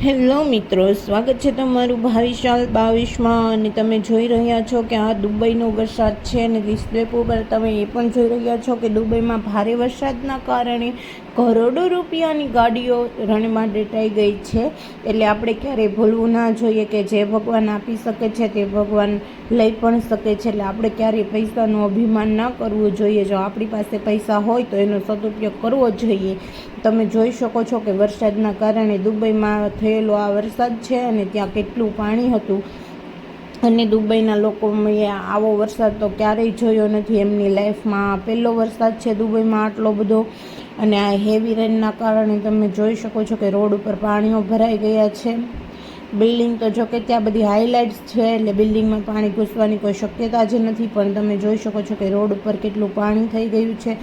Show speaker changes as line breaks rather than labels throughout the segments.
Hello મિત્રો, સ્વાગત છે તમારું ભાવિશાલ બાવીસમાં અને તમે જોઈ રહ્યા છો કે આ દુબઈનો વરસાદ છે અને ડિસ્પ્લે ઉપર તમે એ પણ જોઈ રહ્યા છો કે દુબઈમાં ભારે વરસાદના કારણે કરોડો રૂપિયાની ગાડીઓ રણમાં ડેટાઈ ગઈ છે. એટલે આપણે ક્યારેય ભૂલવું ના જોઈએ કે જે ભગવાન આપી શકે છે તે ભગવાન લઈ પણ શકે છે. એટલે આપણે ક્યારેય પૈસાનું અભિમાન ના કરવું જોઈએ. જો આપણી પાસે પૈસા હોય તો એનો સદુપયોગ કરવો જોઈએ. તમે જોઈ શકો છો કે વરસાદના કારણે દુબઈમાં થયેલો આ વરસાદ છે અને ત્યાં કેટલું પાણી હતું. અને દુબઈના લોકો આવો વરસાદ તો ક્યારેય જોયો નથી. એમની લાઈફમાં પહેલો વરસાદ છે દુબઈમાં આટલો બધો. અને આ હેવી રેનના કારણે તમે જોઈ શકો છો કે રોડ ઉપર પાણીઓ ભરાઈ ગયા છે. બિલ્ડિંગ તો જો કે ત્યાં બધી હાઇલાઇટ્સ છે એટલે બિલ્ડિંગમાં પાણી ઘૂસવાની કોઈ શક્યતા જ નથી. પણ તમે જોઈ શકો છો કે રોડ ઉપર કેટલું પાણી થઈ ગયું છે.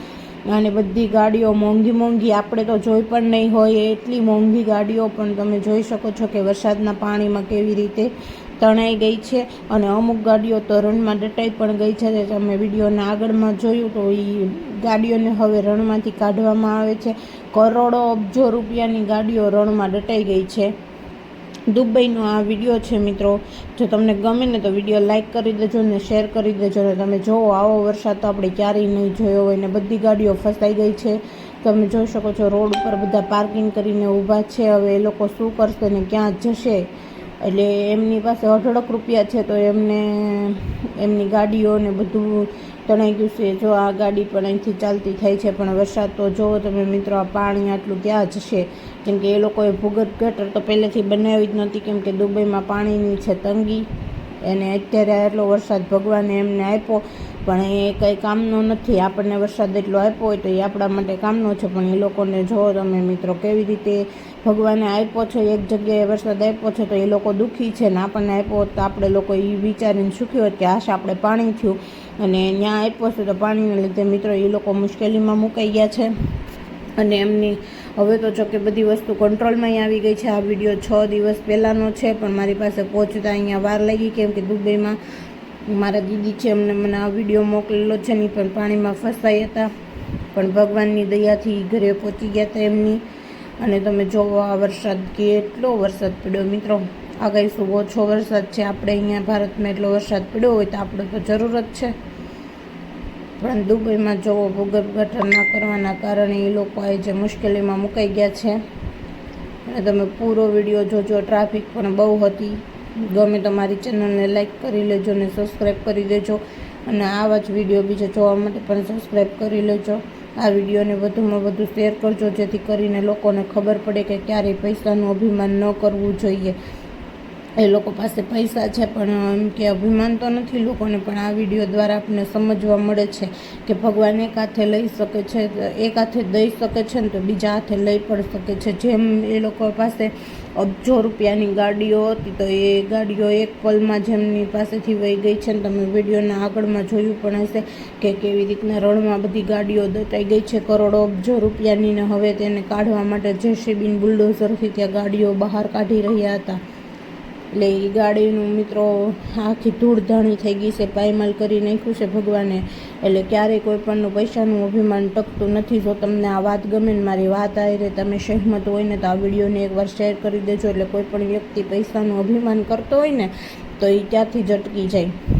અને બધી ગાડીઓ મોંઘી મોંઘી, આપણે તો જોઈ પણ નહીં હોય એટલી મોંઘી ગાડીઓ પણ તમે જોઈ શકો છો કે વરસાદના પાણીમાં કેવી રીતે તણાઈ ગઈ છે. અને અમુક ગાડીઓ તો રણમાં દટાઈ પણ ગઈ છે. તમે વિડીયોના આગળમાં જોયું તો એ ગાડીઓને હવે રણમાંથી કાઢવામાં આવે છે. કરોડો અબજો રૂપિયાની ગાડીઓ રણમાં દટાઈ ગઈ છે. દુબઈનો આ વીડિયો છે મિત્રો. જો તમને ગમે ને તો વીડિયો લાઇક કરી દેજો ને શેર કરી દેજો ને તમે જુઓ આવો વરસાદ તો આપણે ક્યારેય નહીં જોયો હોય ને બધી ગાડીઓ ફસાઈ ગઈ છે. તમે જોઈ શકો છો રોડ ઉપર બધા પાર્કિંગ કરીને ઊભા છે. હવે એ લોકો શું કરશે ને ક્યાં જશે? એટલે એમની પાસે અઢળક રૂપિયા છે તો એમને એમની ગાડીઓ ને બધું તણાઈ ગયું છે. જો આ ગાડી પણ અહીંથી ચાલતી થાય છે, પણ વરસાદ તો જુઓ તમે મિત્રો, આ પાણી આટલું ક્યાં જશે? કેમ કે એ લોકોએ ભૂગર્ભ ગટર તો પહેલેથી બનાવી જ નહોતી, કેમ કે દુબઈમાં પાણીની છે તંગી. અને અત્યારે આટલો વરસાદ ભગવાને એમને આપ્યો, પણ એ કંઈ કામનો નથી. આપણને વરસાદ એટલો આપ્યો હોય તો એ આપણા માટે કામનો છે, પણ એ લોકોને જો તમે મિત્રો કેવી રીતે ભગવાને આપ્યો છે, એક જગ્યાએ વરસાદ આપ્યો છે, તો એ લોકો દુઃખી છે ને આપણને આપ્યો તો આપણે લોકો એ વિચારીને સુખી હોત કે આશ આપણે પાણી થયું. અને ત્યાં આપ્યો છે તો પાણીને લીધે મિત્રો એ લોકો મુશ્કેલીમાં મુકાઈ ગયા છે. અને એમની હવે તો જો કે બધી વસ્તુ કંટ્રોલમાં આવી ગઈ છે. આ વીડિયો છ દિવસ પહેલાંનો છે, પણ મારી પાસે પહોંચતા અહીંયા વાર લાગી કેમ કે દુબઈમાં મારા દીદી છે, એમને મને આ વીડિયો મોકલેલો છે નહીં પણ પાણીમાં ફસાઈ હતા. પણ ભગવાનની દયાથી ઘરે પહોંચી ગયા હતા એમની. અને તમે જોવો આ વરસાદ કેટલો વરસાદ પડ્યો મિત્રો. આ શું ઓછો વરસાદ છે. આપણે અહીંયા ભારતમાં એટલો વરસાદ પડ્યો હોય તો આપણે તો જરૂર જ છે. પણ દુબઈમાં જોવો ભૂગર્ભ ગઠન ના કરવાના કારણે એ લોકો જે મુશ્કેલીમાં મુકાઈ ગયા છે. અને તમે પૂરો વીડિયો જોજો. ટ્રાફિક પણ બહુ હતી. ગમે તમારી ચેનલને લાઈક કરી લેજો ને સબસ્ક્રાઈબ કરી દેજો. અને આવા જ વીડિયો બીજા જોવા માટે પણ સબસ્ક્રાઈબ કરી લેજો. આ વિડીયોને વધુમાં વધુ શેર કરજો જેથી કરીને લોકોને ખબર પડે કે ક્યારેય પૈસાનું અભિમાન ન કરવું જોઈએ. એ લોકો પાસે પૈસા છે, પણ એમ કે અભિમાન તો નથી લોકોને, પણ આ વીડિયો દ્વારા આપણને સમજવા મળે છે કે ભગવાન એક હાથે લઈ શકે છે, એક હાથે દઈ શકે છે ને તો બીજા હાથે લઈ પણ શકે છે. જેમ એ લોકો પાસે અબજો રૂપિયાની ગાડીઓ હતી, તો એ ગાડીઓ એક પલમાં જેમની પાસેથી વહી ગઈ છે ને તમે વિડીયોના આગળમાં જોયું પણ હશે કે કેવી રીતના રણમાં બધી ગાડીઓ દટાઈ ગઈ છે. કરોડો અબજો રૂપિયાની ને હવે તેને કાઢવા માટે જેસીબીન બુલડોઝરથી ત્યાં ગાડીઓ બહાર કાઢી રહ્યા હતા. એટલે એ ગાડીનું મિત્રો આખી ધૂળધાણી થઈ ગઈ છે, પાયમાલ કરી નાખ્યું છે ભગવાને. એટલે ક્યારેય કોઈ પણનું પૈસાનું અભિમાન ટકતું નથી. જો તમને આ વાત ગમે ને મારી વાત આવી રે તમે સહેમત હોય ને તો આ વિડીયોને એકવાર શેર કરી દેજો. એટલે કોઈ પણ વ્યક્તિ પૈસાનું અભિમાન કરતો હોય ને, તો એ ત્યાંથી જ અટકી જાય.